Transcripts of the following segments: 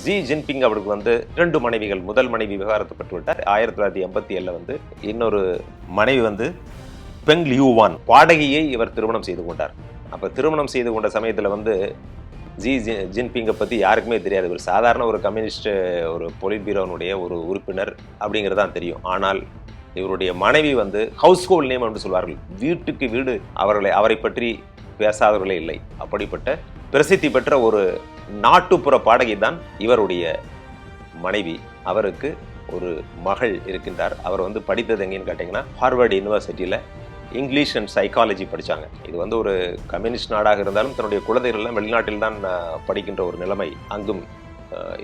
Xi Jinping அவருக்கு வந்து இரண்டு மனைவிகள். முதல் மனைவி விவகாரத்தை பெற்று விட்டார் ஆயிரத்தி தொள்ளாயிரத்தி எண்பத்தி ஏழில் வந்து இன்னொரு மனைவி வந்து பெங் லியூவான் வாடகையை இவர் திருமணம் செய்து கொண்டார். அப்போ திருமணம் செய்து கொண்ட சமயத்தில் வந்து ஜி ஜி- ஜின்பிங்கை பற்றி யாருக்குமே தெரியாது. ஒரு சாதாரண ஒரு கம்யூனிஸ்ட் ஒரு பொலிட் பீரோனுடைய ஒரு உறுப்பினர் அப்படிங்கிறது தான் தெரியும். ஆனால் இவருடைய மனைவி வந்து ஹவுஸ் ஹோல் நேம் என்று சொல்வார்கள். வீட்டுக்கு வீடு அவர்களை அவரை பற்றி பேசாதவர்களே இல்லை. அப்படிப்பட்ட பிரசித்தி பெற்ற ஒரு நாட்டுப்புற பாடகி தான் இவருடைய மனைவி. அவருக்கு ஒரு மகள் இருக்கின்றார். அவர் வந்து படித்தது எங்கேன்னு கேட்டிங்கன்னா ஹார்வர்டு யூனிவர்சிட்டியில் இங்கிலீஷ் அண்ட் சைக்காலஜி படித்தாங்க இது வந்து ஒரு கம்யூனிஸ்ட் நாடாக இருந்தாலும் தன்னுடைய குழந்தைகள்லாம் வெளிநாட்டில் தான் படிக்கின்ற ஒரு நிலைமை அங்கும்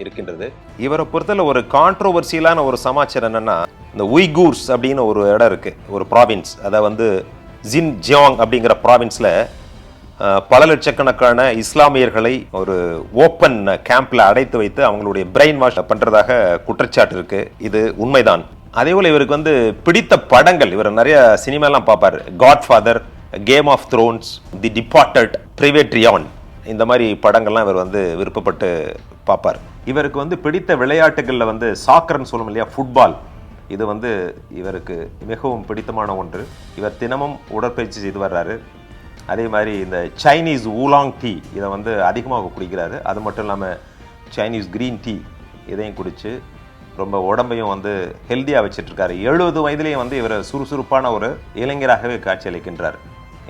இருக்கின்றது. இவரை பொறுத்தல ஒரு கான்ட்ரோவர்சியலான ஒரு சமாச்சாரம் என்னென்னா இந்த உய்கூர்ஸ் அப்படின்னு ஒரு இடம் இருக்குது ஒரு ப்ராவின்ஸ் அதை வந்து ஜின் ஜியாங் அப்படிங்கிற ப்ராவின்ஸில் பல லட்சக்கணக்கான இஸ்லாமியர்களை ஒரு ஓப்பன் கேம்ப்ல அடைத்து வைத்து அவங்களுடைய பிரெயின் வாஷ் பண்றதாக குற்றச்சாட்டு இருக்கு. இது உண்மைதான். அதே போல இவருக்கு வந்து பிடித்த படங்கள் இவர் நிறைய சினிமாலாம் பார்ப்பார். Godfather Game of Thrones the Departed private Ryan இந்த மாதிரி படங்கள்லாம் இவர் வந்து விருப்பப்பட்டு பார்ப்பார். இவருக்கு வந்து பிடித்த விளையாட்டுகளில் வந்து சாக்கர்னு சொல்லும் இல்லையா ஃபுட்பால் இது வந்து இவருக்கு மிகவும் பிடித்தமான ஒன்று. இவர் தினமும் உடற்பயிற்சி செய்து வர்றாரு. அதே மாதிரி இந்த சைனீஸ் ஊலாங் டீ இதை வந்து அதிகமாக குடிக்கிறாரு. அது மட்டும் இல்லாமல் சைனீஸ் க்ரீன் டீ இதையும் குடித்து ரொம்ப உடம்பையும் வந்து ஹெல்த்தியாக வச்சிட்ருக்காரு. எழுபது வயதுலேயும் வந்து இவர் சுறுசுறுப்பான ஒரு இளைஞராகவே காட்சியளிக்கின்றார்.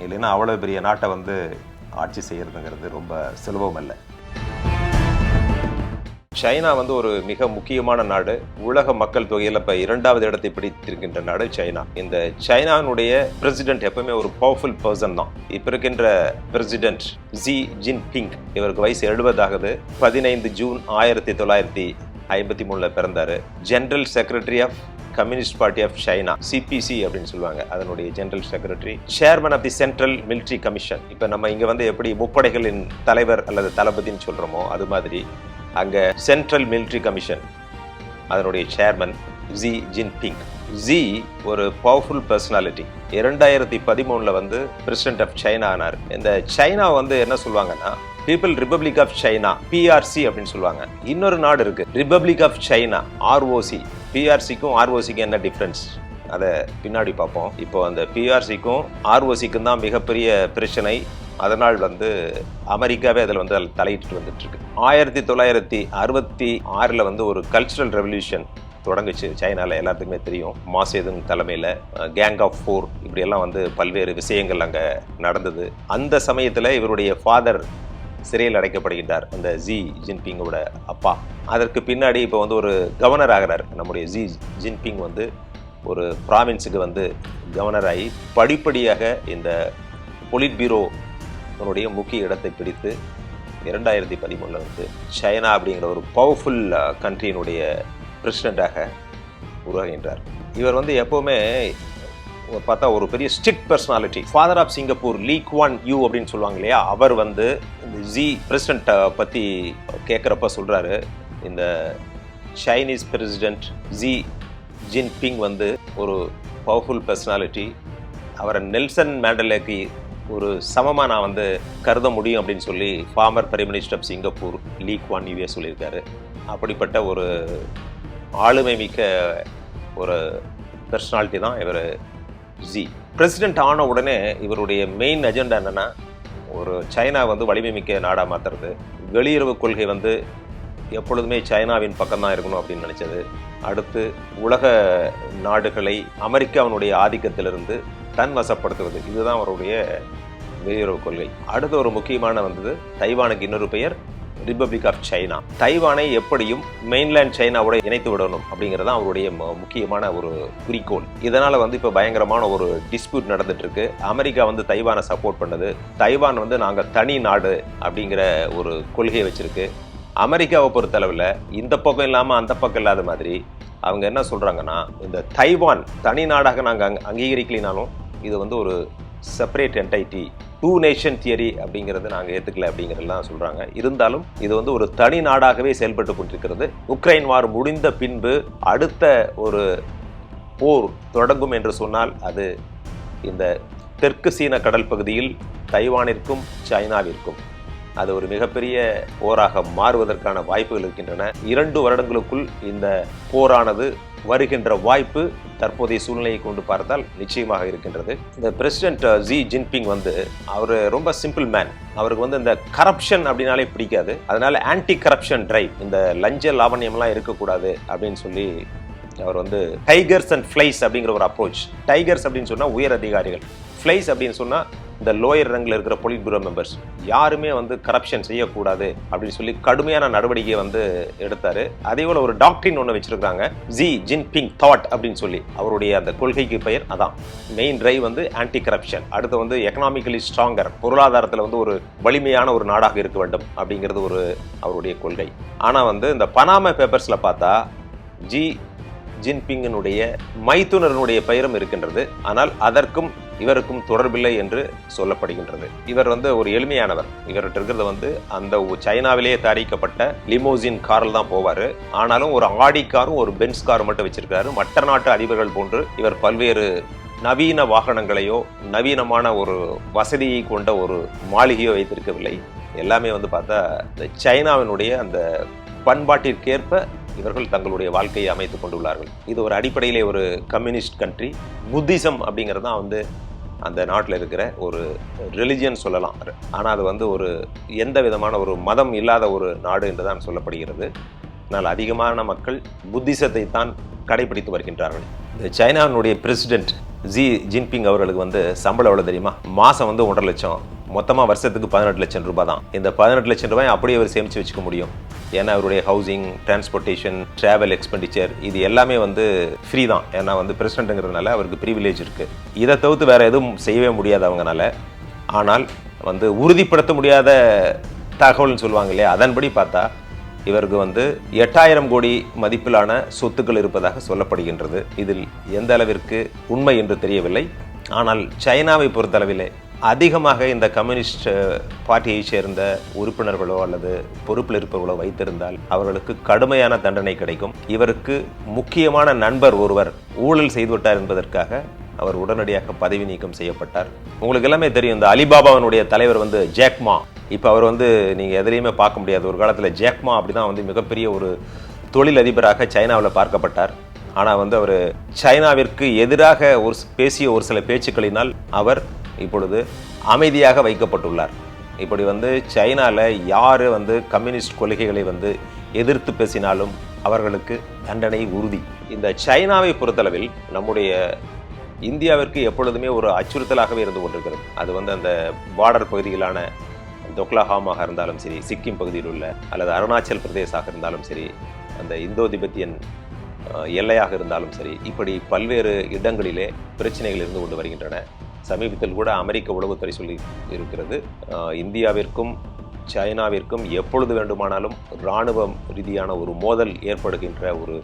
இல்லைன்னா அவ்வளோ பெரிய நாட்டை வந்து ஆட்சி செய்கிறதுங்கிறது ரொம்ப சுலபம் இல்லை சைனா வந்து ஒரு மிக முக்கியமான நாடு. உலக மக்கள் தொகையில் இப்போ இரண்டாவது இடத்தை பிடித்திருக்கின்ற நாடு சைனா. இந்த சைனானுடைய பிரசிடென்ட் எப்பவுமே ஒரு பவர்ஃபுல் பர்சன் தான். இப்போ இருக்கின்ற பிரசிடென்ட் ஜி ஜின் பிங் இவருக்கு வயசு எழுபதாகுது பதினைந்து ஜூன் ஆயிரத்தி தொள்ளாயிரத்தி ஐம்பத்தி மூணில் பிறந்தார். General secretary of communist party of China CPC அப்படின்னு சொல்லுவாங்க அதனுடைய general secretary chairman of the central military commission இப்போ நம்ம இங்கே வந்து எப்படி முப்படைகளின் தலைவர் அல்லது தளபதின்னு சொல்கிறோமோ அது மாதிரி அங்கே சென்ட்ரல் மிலிட்ரி கமிஷன் அதனுடைய சேர்மன் ஜி ஜின்பிங் ஜி ஒரு பவர்ஃபுல் பர்சனாலிட்டி இரண்டாயிரத்தி பதிமூணில் வந்து பிரசிடென்ட் ஆஃப் சைனா ஆனார். இந்த சைனா வந்து என்ன சொல்லுவாங்கன்னா people republic of China PRC அப்படின்னு சொல்லுவாங்க. இன்னொரு நாடு இருக்கு ரிபப்ளிக் ஆஃப் சைனா ஆர்ஓசி பிஆர்சிக்கும் ஆர்ஓசிக்கும் என்ன டிஃப்ரென்ஸ் அதை பின்னாடி பார்ப்போம். இப்போ அந்த பிஆர்சிக்கும் ஆர்ஓசிக்கும் தான் மிகப்பெரிய பிரச்சனை. அதனால் வந்து அமெரிக்காவே அதில் வந்து அதில் தலையிட்டு வந்துட்டுருக்கு. ஆயிரத்தி தொள்ளாயிரத்தி அறுபத்தி ஆறில் வந்து ஒரு கல்ச்சுரல் ரெவல்யூஷன் தொடங்குச்சு. சைனாவில் எல்லாத்துக்குமே தெரியும். மாசேதுங் தலைமையில் கேங் ஆஃப் ஃபோர் இப்படியெல்லாம் வந்து பல்வேறு விஷயங்கள் அங்கே நடந்தது. அந்த சமயத்தில் இவருடைய ஃபாதர் சிறையில் அடைக்கப்படுகின்றார் அந்த ஜி ஜின்பிங்கோட அப்பா. அதற்கு பின்னாடி இப்போ வந்து ஒரு கவர்னர் ஆகிறார். நம்முடைய ஜி ஜின்பிங் வந்து ஒரு ப்ராவின்ஸுக்கு வந்து கவர்னர் ஆகி படிப்படியாக இந்த பொலிட் பீரோ அவனுடைய முக்கிய இடத்தை பிடித்து இரண்டாயிரத்தி பதிமூணில் வந்து சைனா அப்படிங்கிற ஒரு பவர்ஃபுல் கண்ட்ரியினுடைய பிரசிடெண்ட்டாக உருவாகின்றார். இவர் வந்து எப்போவுமே பார்த்தா ஒரு பெரிய strict personality father of Singapore Lee Kuan Yew அப்படின்னு சொல்லுவாங்க இல்லையா? அவர் வந்து இந்த ஜி பிரசிடெண்ட்டை பற்றி கேட்குறப்ப சொல்கிறாரு இந்த சைனீஸ் பிரசிடெண்ட் ஜி ஜின்பிங் வந்து ஒரு பவர்ஃபுல் பர்சனாலிட்டி அவரை நெல்சன் மேண்டலேக்கு ஒரு சமமாக நான் வந்து கருத முடியும் அப்படின்னு சொல்லி former prime minister of Singapore Lee Kuan Yew சொல்லியிருக்காரு. அப்படிப்பட்ட ஒரு ஆளுமை மிக்க ஒரு பர்சனாலிட்டி தான் இவர் ஜி பிரசிடென்ட் ஆன உடனே இவருடைய மெயின் அஜெண்டா என்னென்னா ஒரு சைனா வந்து வலிமை மிக்க நாடாக மாற்றுறது வெளியுறவு கொள்கை வந்து எப்பொழுதுமே சைனாவின் பக்கம்தான் இருக்கணும் அப்படின்னு நினச்சது. அடுத்து உலக நாடுகளை அமெரிக்காவினுடைய ஆதிக்கத்திலிருந்து தன் வசப்படுத்துவது இதுதான் அவருடைய வெளியுறவு கொள்கை. அடுத்த ஒரு முக்கியமான வந்தது தைவானுக்கு இன்னொரு பெயர் ரிப்பப்ளிக் ஆஃப் சைனா தைவானை எப்படியும் மெயின்லேண்ட் சைனாவோட இணைத்து விடணும் அப்படிங்கிறது தான் அவருடைய முக்கியமான ஒரு குறிக்கோள். இதனால் வந்து இப்போ பயங்கரமான ஒரு டிஸ்பியூட் நடந்துட்டு இருக்கு அமெரிக்கா வந்து தைவானை சப்போர்ட் பண்ணுது. தைவான் வந்து நாங்கள் தனி நாடு அப்படிங்கிற ஒரு கொள்கையை வச்சிருக்கு. அமெரிக்காவை பொறுத்தளவில் இந்த பக்கம் இல்லாமல் அந்த பக்கம் இல்லாத மாதிரி அவங்க என்ன சொல்கிறாங்கன்னா இந்த தைவான் தனி நாடாக நாங்கள் அங் அங்கீகரிக்கலினாலும் இது வந்து ஒரு separate entity two nation theory அப்படிங்கிறது நாங்கள் ஏற்றுக்கல அப்படிங்கிறதெல்லாம் சொல்கிறாங்க இருந்தாலும் இது வந்து ஒரு தனி நாடாகவே செயல்பட்டு கொண்டிருக்கிறது. உக்ரைன் வார் முடிந்த பின்பு அடுத்த ஒரு போர் தொடங்கும் என்று சொன்னால் அது இந்த தெற்கு சீன கடல் பகுதியில் தைவானிற்கும் சைனாவிற்கும். அது ஒரு மிகப்பெரிய போராக மாறுவதற்கான வாய்ப்புகள் இருக்கின்றன. இரண்டு வருடங்களுக்குள் இந்த போரானது வருகின்ற வாய்ப்பு தற்போதைய சூழ்நிலையை கொண்டு பார்த்தால் நிச்சயமாக இருக்கின்றது. இந்த பிரசிடென்ட் ஜி ஜின்பிங் வந்து அவர் ரொம்ப சிம்பிள் மேன் அவருக்கு வந்து இந்த கரப்ஷன் அப்படின்னாலே பிடிக்காது. அதனால ஆன்டி கரப்ஷன் டிரைவ் இந்த லஞ்ச லாவண்யம்லாம் இருக்கக்கூடாது அப்படின்னு சொல்லி அவர் வந்து டைகர்ஸ் அண்ட் ஃப்ளைஸ் அப்படிங்கிற ஒரு அப்ரோச் டைகர்ஸ் அப்படின்னு சொன்னால் உயர் அதிகாரிகள். ஃப்ளைஸ் அப்படின்னு சொன்னால் இந்த லோயர் ரங்கில் இருக்கிற பொலிட் பியூரோ மெம்பர்ஸ் யாருமே வந்து கரப்ஷன் செய்யக்கூடாது அப்படின்னு சொல்லி கடுமையான நடவடிக்கையை வந்து எடுத்தார். அதே போல் ஒரு டாக்டரின் ஒன்று வச்சுருக்காங்க ஜி ஜின் பிங் தாட் அப்படின்னு சொல்லி. அவருடைய அந்த கொள்கைக்கு பெயர் அதான். மெயின் ட்ரைவ் வந்து ஆன்டி கரப்ஷன் அடுத்து வந்து எக்கனாமிக்கலி ஸ்ட்ராங்கர் பொருளாதாரத்தில் வந்து ஒரு வலிமையான ஒரு நாடாக இருக்க வேண்டும் அப்படிங்கிறது ஒரு அவருடைய கொள்கை. ஆனால் வந்து இந்த பனாமா பேப்பர்ஸில் பார்த்தா ஜி ஜின்பிங்கினுடைய மைத்துனரனுடைய பெயரும் இருக்கின்றது. ஆனால் அதற்கும் இவருக்கும் தொடர்பில்லை என்று சொல்லப்படுகின்றது. இவர் வந்து ஒரு எளிமையானவர். இவர்கிட்ட இருக்கிறது வந்து அந்த சைனாவிலேயே தயாரிக்கப்பட்ட லிமோசின் காரில் தான் போவார். ஆனாலும் ஒரு ஆடி காரும் ஒரு பென்ஸ் காரும் மட்டும் வச்சிருக்காரு மற்ற நாட்டு அதிபர்கள் போன்று இவர் பல்வேறு நவீன வாகனங்களையோ நவீனமான ஒரு வசதியை கொண்ட ஒரு மாளிகையோ வைத்திருக்கவில்லை. எல்லாமே வந்து பார்த்தா இந்த சைனாவினுடைய அந்த பண்பாட்டிற்கேற்ப இவர்கள் தங்களுடைய வாழ்க்கையை அமைத்து கொண்டுள்ளார்கள். இது ஒரு அடிப்படையிலே ஒரு கம்யூனிஸ்ட் கண்ட்ரி புத்திசம் அப்படிங்கிறது தான் வந்து அந்த நாட்டில் இருக்கிற ஒரு ரிலிஜியன் சொல்லலாம். ஆனால் அது வந்து ஒரு எந்த விதமான ஒரு மதம் இல்லாத ஒரு நாடு என்று தான் சொல்லப்படுகிறது. ஆனால் அதிகமான மக்கள் புத்திசத்தை தான் கடைபிடித்து வருகின்றார்கள். இந்த சைனாவினுடைய பிரசிடென்ட் ஜி ஜின்பிங் அவர்களுக்கு வந்து சம்பளம் எவ்வளோ தெரியுமா? மாதம் வந்து ஒன்றரை லட்சம். மொத்தமாக வருஷத்துக்கு பதினெட்டு லட்சம் ரூபாய் தான் இந்த பதினெட்டு லட்சம் ரூபாய் அப்படியே அவர் சேமித்து வச்சுக்க முடியும். ஏன்னா அவருடைய ஹவுசிங் டிரான்ஸ்போர்ட்டேஷன் ட்ராவல் எக்ஸ்பெண்டிச்சர் இது எல்லாமே வந்து ஃப்ரீ தான். ஏன்னா வந்து பிரசிடென்ட்டுங்கிறதுனால அவருக்கு ப்ரிவிலேஜ் இருக்குது இதை தவிர்த்து வேறு எதுவும் செய்யவே முடியாது அவங்கனால. ஆனால் வந்து உறுதிப்படுத்த முடியாத தகவல்னு சொல்லுவாங்க இல்லையா? அதன்படி பார்த்தா இவருக்கு வந்து எட்டாயிரம் கோடி மதிப்பிலான சொத்துக்கள் இருப்பதாக சொல்லப்படுகின்றது. இதில் எந்த அளவிற்கு உண்மை என்று தெரியவில்லை. ஆனால் சைனாவை பொறுத்தளவிலே அதிகமாக இந்த கம்யூனிஸ்ட் பார்ட்டியை சேர்ந்த உறுப்பினர்களோ அல்லது பொறுப்பில் இருப்பவர்களோ வைத்திருந்தால் அவர்களுக்கு கடுமையான தண்டனை கிடைக்கும். இவருக்கு முக்கியமான நண்பர் ஒருவர் ஊழல் செய்துவிட்டார் என்பதற்காக அவர் உடனடியாக பதவி நீக்கம் செய்யப்பட்டார். உங்களுக்கு எல்லாமே தெரியும் இந்த அலிபாபாவினுடைய தலைவர் வந்து ஜேக்மா இப்போ அவர் வந்து நீங்கள் எதுலேயுமே பார்க்க முடியாது. ஒரு காலத்தில் ஜேக்மா அப்படி தான் வந்து மிகப்பெரிய ஒரு தொழிலதிபராக சைனாவில் பார்க்கப்பட்டார். ஆனால் வந்து அவர் சைனாவிற்கு எதிராக ஒரு பேசிய ஒரு சில பேச்சுக்களினால் அவர் இப்பொழுது அமைதியாக வைக்கப்பட்டுள்ளார். இப்படி வந்து சைனாவில் யார் வந்து கம்யூனிஸ்ட் கொள்கைகளை வந்து எதிர்த்து பேசினாலும் அவர்களுக்கு தண்டனை உறுதி. இந்த சைனாவை பொறுத்தளவில் நம்முடைய இந்தியாவிற்கு எப்பொழுதுமே ஒரு அச்சுறுத்தலாகவே இருந்து கொண்டிருக்கிறது. அது வந்து அந்த பார்டர் பகுதிகளான தொக்லாஹாமாக இருந்தாலும் சரி சிக்கிம் பகுதியில் உள்ள அல்லது அருணாச்சல் பிரதேசாக இருந்தாலும் சரி அந்த இந்தோ திபெத்தியன் எல்லையாக இருந்தாலும் சரி இப்படி பல்வேறு இடங்களிலே பிரச்சனைகள் இருந்து கொண்டு வருகின்றன. சமீபத்தில் கூட அமெரிக்க உளவுத்துறை சொல்லி இருக்கிறது. இந்தியாவிற்கும் சைனாவிற்கும் எப்பொழுது வேண்டுமானாலும் இராணுவம் ரீதியான ஒரு மோதல் ஏற்படுகின்ற ஒரு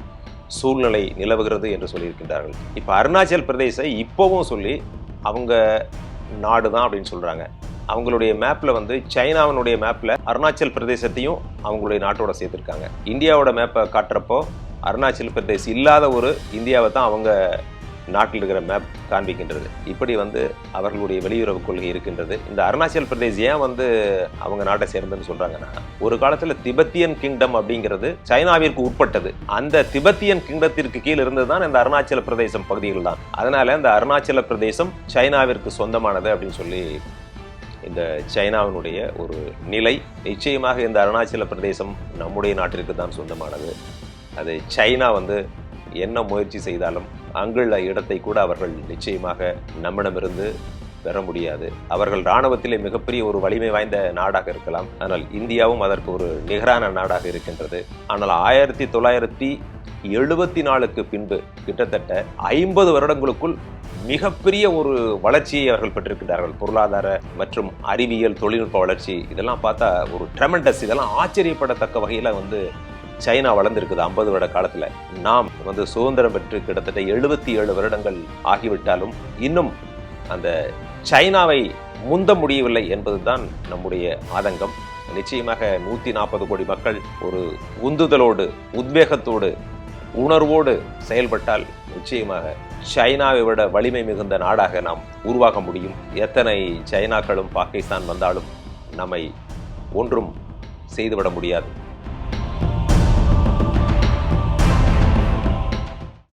சூழ்நிலை நிலவுகிறது என்று சொல்லியிருக்கின்றார்கள். இப்போ அருணாச்சல் பிரதேச இப்போவும் சொல்லி அவங்க நாடு தான் அப்படின்னு சொல்கிறாங்க அவங்களுடைய மேப்பில் வந்து சைனாவினுடைய மேப்பில் அருணாச்சல் பிரதேசத்தையும் அவங்களுடைய நாட்டோட சேர்த்துருக்காங்க. இந்தியாவோட மேப்பை காட்டுறப்போ அருணாச்சல் பிரதேஷ் இல்லாத ஒரு இந்தியாவை தான் அவங்க நாட்டில் இருக்கிற மேப் காண்பிக்கின்றது. இப்படி வந்து அவர்களுடைய வெளியுறவு கொள்கை இருக்கின்றது. இந்த அருணாச்சல் பிரதேஷ் ஏன் வந்து அவங்க நாட்டை சேர்ந்ததுன்னு சொல்றாங்கன்னா ஒரு காலத்துல திபெத்தியன் கிங்டம் அப்படிங்கிறது சைனாவிற்கு உட்பட்டது. அந்த திபெத்தியன் கிங்டத்திற்கு கீழ் இருந்தது தான் இந்த அருணாச்சல பிரதேசம் பகுதிகள் தான் அதனால இந்த அருணாச்சல பிரதேசம் சைனாவிற்கு சொந்தமானது அப்படின்னு சொல்லி இந்த சைனாவினுடைய ஒரு நிலை நிச்சயமாக இந்த அருணாச்சல பிரதேசம் நம்முடைய நாட்டிற்கு தான் சொந்தமானது. அது சைனா வந்து என்ன முயற்சி செய்தாலும் அங்குள்ள இடத்தை கூட அவர்கள் நிச்சயமாக நம்மிடமிருந்து பெற முடியாது. அவர்கள் இராணுவத்திலே மிகப்பெரிய ஒரு வலிமை வாய்ந்த நாடாக இருக்கலாம். ஆனால் இந்தியாவும் அதற்கு ஒரு நிகரான நாடாக இருக்கின்றது. ஆனால் ஆயிரத்தி தொள்ளாயிரத்தி எழுபத்தி நாலுக்கு பின்பு கிட்டத்தட்ட ஐம்பது வருடங்களுக்குள் மிகப்பெரிய ஒரு வளர்ச்சியை அவர்கள் பெற்றிருக்கிறார்கள் பொருளாதார மற்றும் அறிவியல் தொழில்நுட்ப வளர்ச்சி இதெல்லாம் பார்த்தா ஒரு ட்ரெமெண்டஸ் இதெல்லாம் ஆச்சரியப்படத்தக்க வகையில் வந்து சைனா வளர்ந்திருக்குது ஐம்பது வருட காலத்தில். நாம் வந்து சுதந்திரம் பெற்று கிட்டத்தட்ட எழுபத்தி ஏழு வருடங்கள் ஆகிவிட்டாலும் இன்னும் அந்த சைனாவை முந்த முடியவில்லை என்பதுதான் நம்முடைய ஆதங்கம். நிச்சயமாக நூற்றி நாற்பது கோடி மக்கள் ஒரு உந்துதலோடு உத்வேகத்தோடு உணர்வோடு செயல்பட்டால் நிச்சயமாக சைனாவை விட வலிமை மிகுந்த நாடாக நாம் உருவாக முடியும். எத்தனை சைனாக்களும் பாகிஸ்தான் வந்தாலும் நம்மை ஒன்றும் செய்துவிட முடியாது.